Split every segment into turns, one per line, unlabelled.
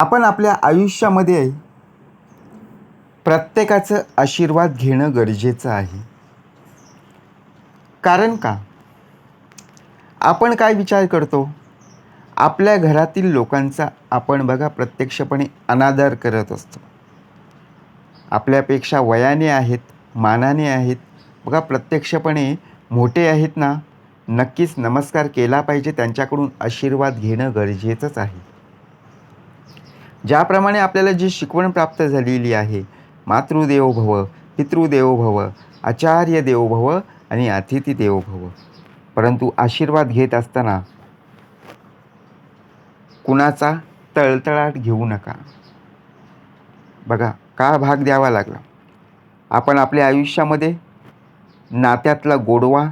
आपण आपल्या आयुष्यामध्ये प्रत्येकाचं आशीर्वाद घेणं गरजेचं आहे. कारण का? आपण काय विचार करतो? आपल्या घरातील लोकांचा आपण बघा प्रत्यक्षपणे अनादर करत असतो. आपल्यापेक्षा वयाने आहेत मानाने आहेत बघा प्रत्यक्षपणे मोठे आहेत ना नक्कीच नमस्कार केला पाहिजे त्यांच्याकडून आशीर्वाद घेणं गरजेचंच आहे. ज्याप्रमाणे आपल्याला जी शिकवण प्राप्त झालेली आहे मातृदेवो भव पितृदेवो भव आचार्य देवो भव आणि अतिथी देवो भव परंतु आशीर्वाद घेत असताना कुणाचा तळतळाट घेऊ नका. बघा का भाग द्यावा लागला? आपण आपल्या आयुष्यामध्ये नात्यातला गोडवा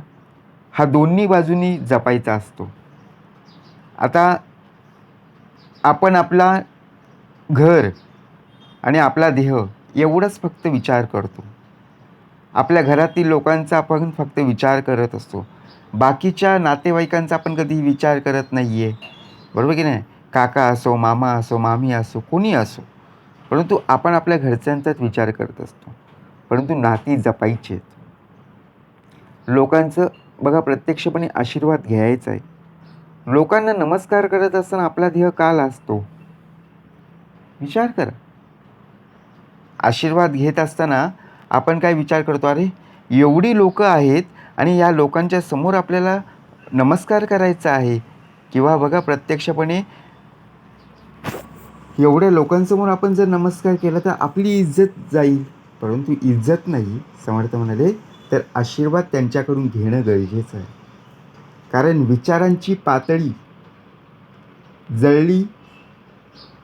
हा दोन्ही बाजूनी जपायचा असतो. आता आपण आपला घर आणि आपला देह एवढंच फक्त विचार करतो. आपल्या घरातील लोकांचा आपण फक्त विचार करत असतो. बाकीच्या नातेवाईकांचा आपण कधी विचार करत नाही आहे बरोबर की नाही? काका असो मामा असो मामी असो कोणी असो. परंतु आपण आपल्या घरच्यांचाच विचार करत असतो. परंतु नाती जपायची आहेत. लोकांचं बघा प्रत्यक्षपणे आशीर्वाद घ्यायचा आहे. लोकांना नमस्कार करत असताना आपला देह काल असतो. विचार करा. आशीर्वाद घेत असताना आपण काय विचार करतो? अरे एवढी लोकं आहेत आणि या लोकांच्या समोर आपल्याला नमस्कार करायचा आहे. किंवा बघा प्रत्यक्षपणे एवढ्या लोकांसमोर आपण जर नमस्कार केला तर आपली इज्जत जाईल. परंतु इज्जत नाही समर्थ म्हणाले तर आशीर्वाद त्यांच्याकडून घेणं गरजेचं आहे. कारण विचारांची पातळी जळली.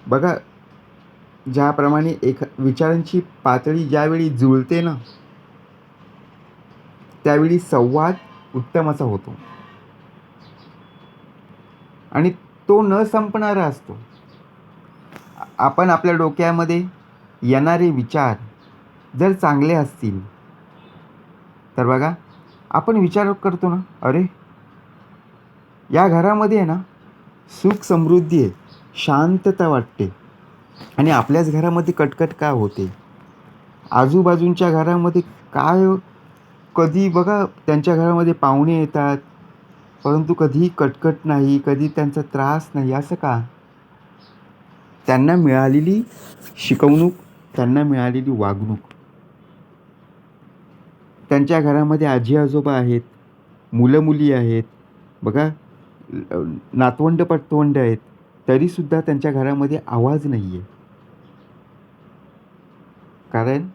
बघा ज्याप्रमाणे एक विचारांची पातळी ज्यावेळी जुळते ना त्यावेळी संवाद उत्तम असा होतो. आणि तो न संपणारा असतो. आपण आपल्या डोक्यामध्ये येणारे विचार जर चांगले असतील तर बघा आपण विचार करतो ना अरे या घरामध्ये आहे ना सुख समृद्धी आहे शांतता वाटते. आणि आपल्याच घरामध्ये कटकट का होते? आजूबाजूंच्या घरामध्ये काय हो? कधी बघा त्यांच्या घरामध्ये पाहुणे येतात परंतु कधीही कटकट नाही कधी त्यांचा त्रास नाही असं का? त्यांना मिळालेली शिकवणूक त्यांना मिळालेली वागणूक. त्यांच्या घरामध्ये आजी आजोबा आहेत मुलं मुली आहेत बघा नातवंड पटवंड आहेत. तरीसुद्धा त्यांच्या घरामध्ये आवाज नाही आहे कारण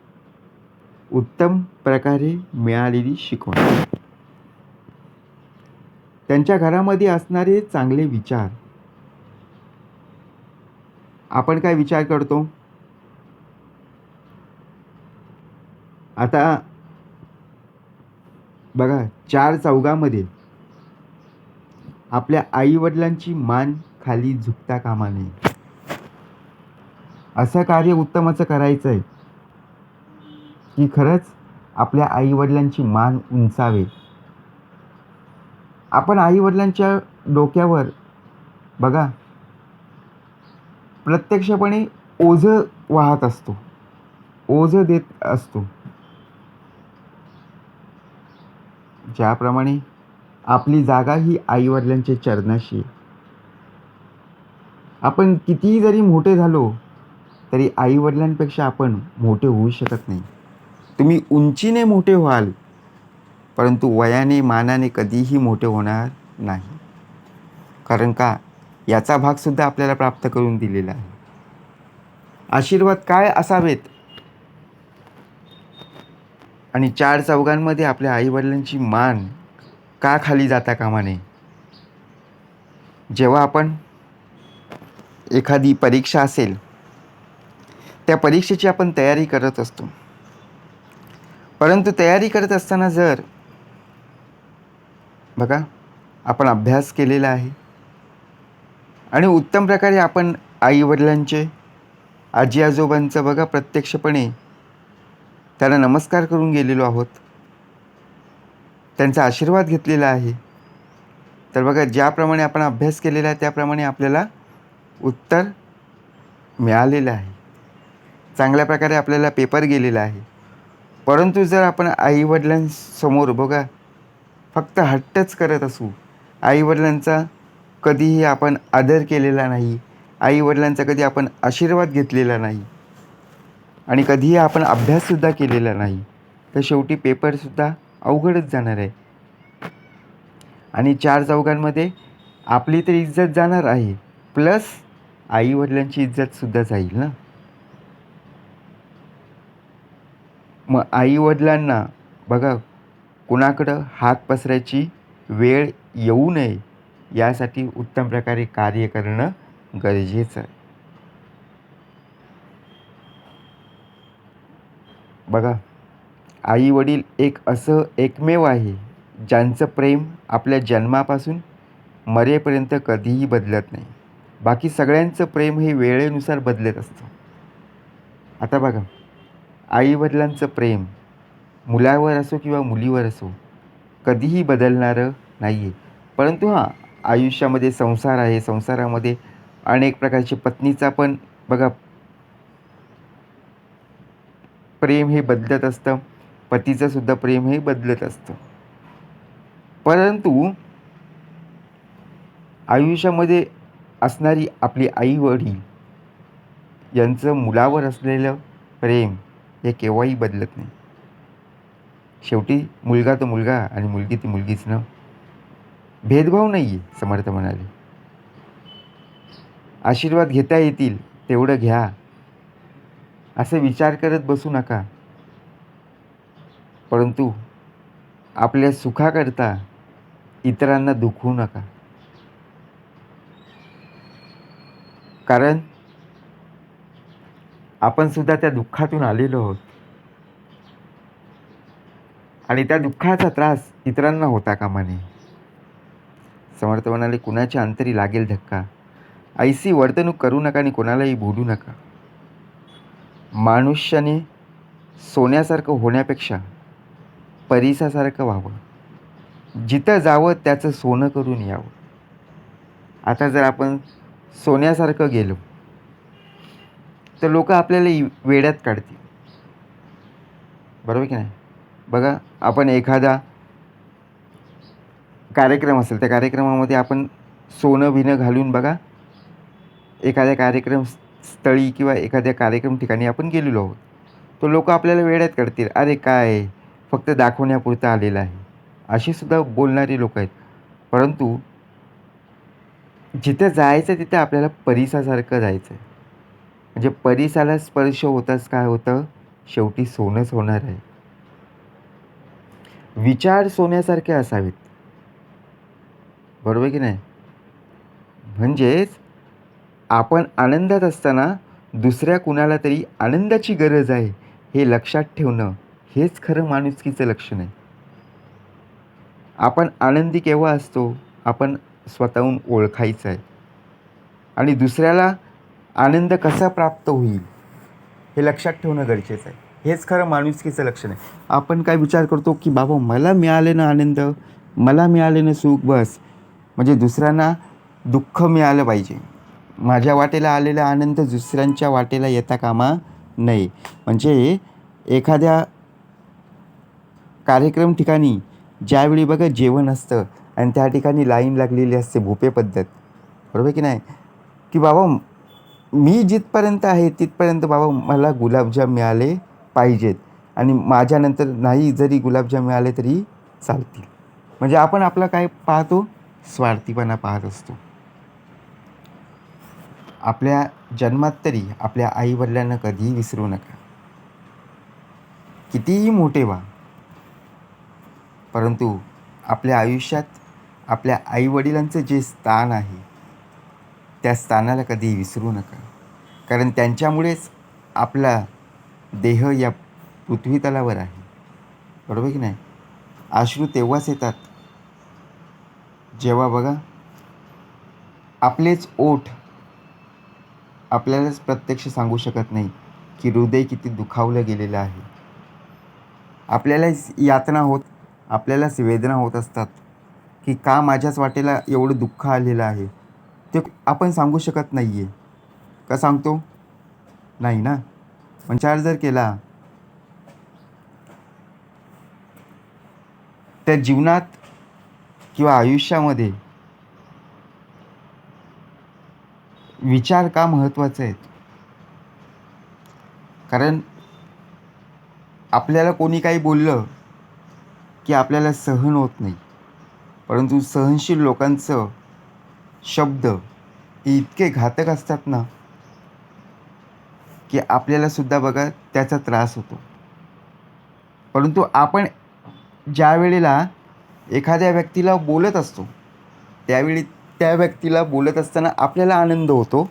उत्तम प्रकारे मिळालेली शिकवण. त्यांच्या घरामध्ये असणारे चांगले विचार. आपण काय विचार करतो? आता बघा चार चौघामध्ये आपल्या आईवडिलांची मान खाली झुकता कामा नये. असं कार्य उत्तमाचं करायचं आहे की खरंच आपल्या आईवडिलांची मान उंचावे. आपण आईवडिलांच्या डोक्यावर बघा प्रत्यक्षपणे ओझं वाहत असतो. ओझं देत असतो. ज्याप्रमाणे आपली जागा ही आईवडिलांच्या चरणाशी आहे. आपण कितीही जरी मोठे झालो तरी आईवडिलांपेक्षा आपण मोठे होऊ शकत नाही. तुम्ही उंचीने मोठे व्हाल परंतु वयाने मानाने कधीही मोठे होणार नाही. कारण का? याचा भागसुद्धा आपल्याला प्राप्त करून दिलेला आहे. आशीर्वाद काय असावेत? आणि चार चौघांमध्ये आपल्या आईवडिलांची मान का खाली जाता कामा नये? जेव्हा आपण एखादी परीक्षा असेल त्या परीक्षेची आपण तयारी करत असतो. परंतु तयारी करत असताना जर बघा आपण अभ्यास केलेला आहे आणि उत्तम प्रकारे आपण आईवडिलांचे आजी आजोबांचं बघा प्रत्यक्षपणे त्यांना नमस्कार करून गेलेलो आहोत त्यांचा आशीर्वाद घेतलेला आहे तर बघा ज्याप्रमाणे आपण अभ्यास केलेला आहे त्याप्रमाणे आपल्याला उत्तर मिळालेलं आहे. चांगल्या प्रकारे आपल्याला पेपर गेलेला आहे. परंतु जर आपण आईवडिलांसमोर बघा फक्त हट्टच करत असू आईवडिलांचा कधीही आपण आदर केलेला नाही आईवडिलांचा कधी आपण आशीर्वाद घेतलेला नाही आणि कधीही आपण अभ्याससुद्धा केलेला नाही तर शेवटी पेपरसुद्धा अवघडच जाणार आहे. आणि चार चौघांमध्ये आपली तर इज्जत जाणार आहे. प्लस आईवडिलांची इज्जतसुद्धा जाईल ना? मग आईवडिलांना बघा कुणाकडं हात पसरायची वेळ येऊ नये यासाठी उत्तम प्रकारे कार्य करणं गरजेचं आहे. बघा आई वडील एक असं एकमेव आहे ज्यांचं प्रेम आपल्या जन्मापासून मरेपर्यंत कधीही बदलत नाही. बाकी सगळ्यांचं प्रेम हे वेळेनुसार बदलत असतं. आता बघा आईवडिलांचं प्रेम मुलावर असो किंवा मुलीवर असो कधीही बदलणारं नाही आहे परंतु हां आयुष्यामध्ये संसार आहे. संसारामध्ये अनेक प्रकारचे पत्नीचा पण बघा प्रेम हे बदलत असतं. पतीचंसुद्धा प्रेम हे बदलत असतं. परंतु आयुष्यामध्ये असणारी आपली आई वडील यांचं मुलावर असलेलं प्रेम हे केव्हाही बदलत नाही. शेवटी मुलगा तो मुलगा आणि मुलगी ती मुलगीच ना. भेदभाव नाही आहे समर्थ म्हणाले. आशीर्वाद घेता येतील तेवढं घ्या. असे विचार करत बसू नका. परंतु आपल्या सुखाकरता इतरांना दुखवू नका. कारण आपण सुद्धा त्या दुःखातून आलेलो आहोत. आणि त्या दुःखाचा त्रास इतरांना होता कामा नये समर्थ म्हणाले कुणाच्या अंतरी लागेल धक्का? ऐसी वर्तणूक करू नका आणि कोणालाही बोलू नका. मनुष्याने सोन्यासारखं होण्यापेक्षा परिसासारखं व्हावं. जिथं जावं त्याचं सोनं करून यावं. आता जर आपण सोन्यासारखं गेलो. तर लोक आपल्याला इ- वेड्यात काढतील. बरोबर की नाही? बघा आपण एखादा कार्यक्रम असेल त्या कार्यक्रमामध्ये आपण सोनं भिनं घालून बघा एखाद्या कार्यक्रम स्थळी किंवा एखाद्या कार्यक्रम ठिकाणी आपण गेलेलो आहोत. तो लोक आपल्याला वेड्यात काढतील. अरे काय? फक्त दाखवण्यापुरतं आलेलं आहे. अशीसुद्धा बोलणारी लोक आहेत. परंतु जिथे जायचं तिथे आपल्याला परिसासारखं जायचं आहे म्हणजे परिसाला स्पर्श होताच काय होतं? शेवटी सोनंच होणार आहे. विचार सोन्यासारखे असावेत. बरोबर की नाही? म्हणजेच आपण आनंदात असताना दुसऱ्या कुणाला तरी आनंदाची गरज आहे हे लक्षात ठेवणं हेच खरं माणुसकीचं लक्षण आहे. आपण आनंदी केव्हा असतो? आपण स्वतःहून ओळखायचं आहे आणि दुसऱ्याला आनंद कसा प्राप्त होईल हे लक्षात ठेवणं गरजेचं आहे. हेच खरं माणुसकीचं लक्षण आहे. आपण काय विचार करतो की बाबा मला मिळालेलं आनंद? मला मिळालेलं सुख? बस. म्हणजे दुसऱ्यांना दुःख मिळालं पाहिजे. माझ्या वाटेला आलेला आनंद दुसऱ्यांच्या वाटेला येता कामा नये. म्हणजे एखाद्या कार्यक्रम ठिकाणी ज्यावेळी बघा जेवण असतं आणि त्या ठिकाणी लाईन लागलेली असते भोपे पद्धत. बरोबर की नाही? की बाबा मी जिथपर्यंत आहे तिथपर्यंत बाबा मला गुलाबजाम मिळाले पाहिजेत. आणि माझ्यानंतर नाही जरी गुलाबजाम मिळाले तरी चालतील. म्हणजे आपण आपला काय पाहतो? स्वार्थीपणा पाहत असतो. आपल्या जन्मात तरी आपल्या आईवडिलांना कधीही विसरू नका. कितीही मोठे व्हा परंतु आपल्या आयुष्यात आपल्या आईवडिलांचं जे स्थान आहे त्या स्थानाला कधी विसरू नका. कारण त्यांच्यामुळेच आपला देह या पृथ्वीतलावर आहे. बरोबर की नाही? अश्रू तेव्हाच येतात जेव्हा बघा आपलेच ओठ आपल्यालाच प्रत्यक्ष सांगू शकत नाही की हृदय किती दुखावलं गेलेलं आहे. आपल्यालाच यातना होत आपल्यालाच वेदना होत असतात. की का माझ्याच वाटेला एवढं दुःख आलेलं आहे? ते आपण सांगू शकत नाही आहे का सांगतो? नाही ना? पण चार्ज जर केला. त्या जीवनात किंवा आयुष्यामध्ये विचार का महत्त्वाचे आहेत? कारण आपल्याला कोणी काही बोललं की आपल्याला सहन होत नाही. परंतु सहनशील लोकांचं शब्द हे इतके घातक असतात ना की आपल्यालासुद्धा बघा त्याचा त्रास होतो. परंतु आपण ज्या वेळेला एखाद्या व्यक्तीला बोलत असतो त्यावेळी त्या व्यक्तीला बोलत असताना आपल्याला आनंद होतो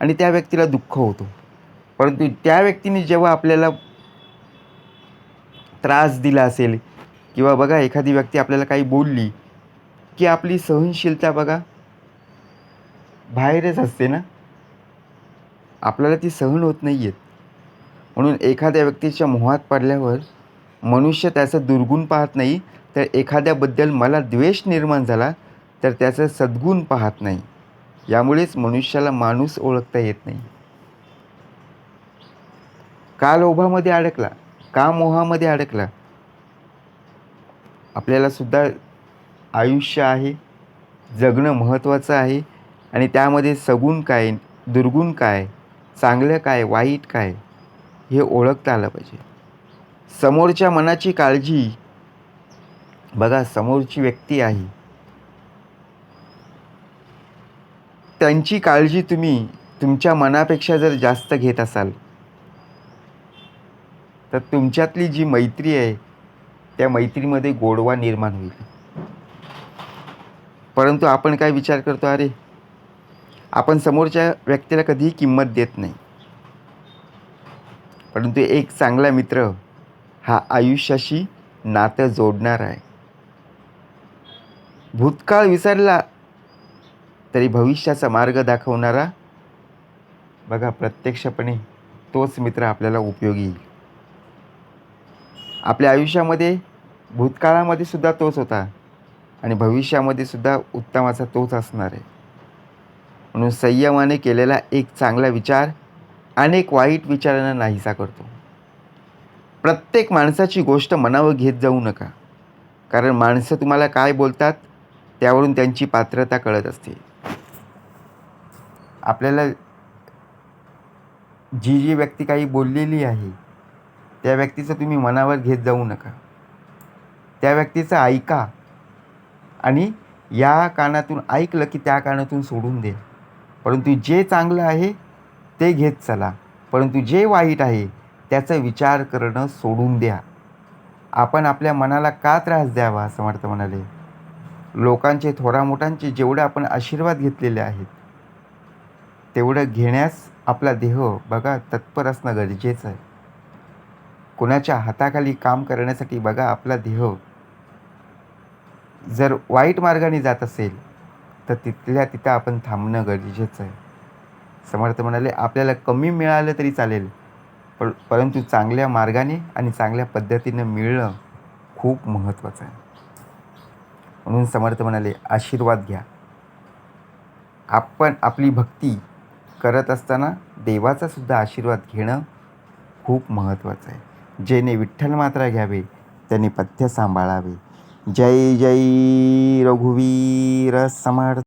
आणि त्या व्यक्तीला दुःख होतो. परंतु त्या व्यक्तीने जेव्हा आपल्याला त्रास दिला असेल किंवा बघा एखादी व्यक्ती आपल्याला काही बोलली की आपली सहनशीलता बघा बाहेरच असते ना. आपल्याला ती सहन होत नाही आहेत म्हणून एखाद्या व्यक्तीच्या मोहात पडल्यावर मनुष्य त्याचा दुर्गुण पाहत नाही तर एखाद्याबद्दल मला द्वेष निर्माण झाला तर त्याचं सद्गुण पाहत नाही. यामुळेच मनुष्याला माणूस ओळखता येत नाही. का लोभामध्ये अडकला का मोहामध्ये अडकला? आपल्याला सुद्धा आयुष्य आहे जगणं महत्त्वाचं आहे आणि त्यामध्ये सगुण काय दुर्गुण काय चांगलं काय वाईट काय हे ओळखता आलं पाहिजे. समोरच्या मनाची काळजी बघा समोरची व्यक्ती आहे. त्यांची काळजी तुम्ही तुमच्या मनापेक्षा जर जास्त घेत असाल तर तुमच्यातली जी मैत्री आहे त्या मैत्रीमध्ये गोडवा निर्माण होईल. परंतु आपण काय विचार करतो अरे आपण समोरच्या व्यक्तीला कधीही किंमत देत नाही. परंतु एक चांगला मित्र हा आयुष्याशी नातं जोडणार आहे. भूतकाळ विसरला तरी भविष्याचा मार्ग दाखवणारा बघा प्रत्यक्षपणे तोच मित्र आपल्याला उपयोगी येईल. आपल्या आयुष्यामध्ये भूतकाळामध्ये सुद्धा तोच होता. आणि भविष्यामध्ये सुद्धा उत्तमाचा तोच असणार आहे. म्हणून संयमाने केलेला एक चांगला विचार अनेक वाईट विचारांना नाहीसा करतो. प्रत्येक माणसाची गोष्ट मनावर घेत जाऊ नका. कारण माणसं तुम्हाला काय बोलतात त्यावरून त्यांची पात्रता कळत असते. आपल्याला जी जी व्यक्ती काही बोललेली आहे त्या व्यक्तीचं तुम्ही मनावर घेत जाऊ नका. त्या व्यक्तीचं ऐका. आणि या कानातून ऐकलं की त्या कानातून सोडून दे. परंतु जे चांगलं आहे ते घेत चला. परंतु जे वाईट आहे त्याचा विचार करणं सोडून द्या. आपण आपल्या मनाला का त्रास द्यावा समर्थ म्हणाले लोकांचे थोरामोठ्यांचे जेवढे आपण आशीर्वाद घेतलेले आहेत तेवढं घेण्यास आपला देह बघा तत्पर असणं गरजेचं आहे. कोणाच्या हाताखाली काम करण्यासाठी बघा आपला देह जर वाईट मार्गाने जात असेल तर तिथल्या तिथं आपण थांबणं गरजेचं आहे. समर्थ म्हणाले आपल्याला कमी मिळालं तरी चालेल पण परंतु चांगल्या मार्गाने आणि चांगल्या पद्धतीनं मिळणं खूप महत्त्वाचं आहे. म्हणून समर्थ म्हणाले आशीर्वाद घ्या. आपण आपली भक्ती करत असताना देवाचा सुद्धा आशीर्वाद घेणं खूप महत्त्वाचं आहे. जेने विठ्ठल मात्रा घ्यावे त्याने पथ्य सांभाळावे. जय जय रघुवीर समर्थ।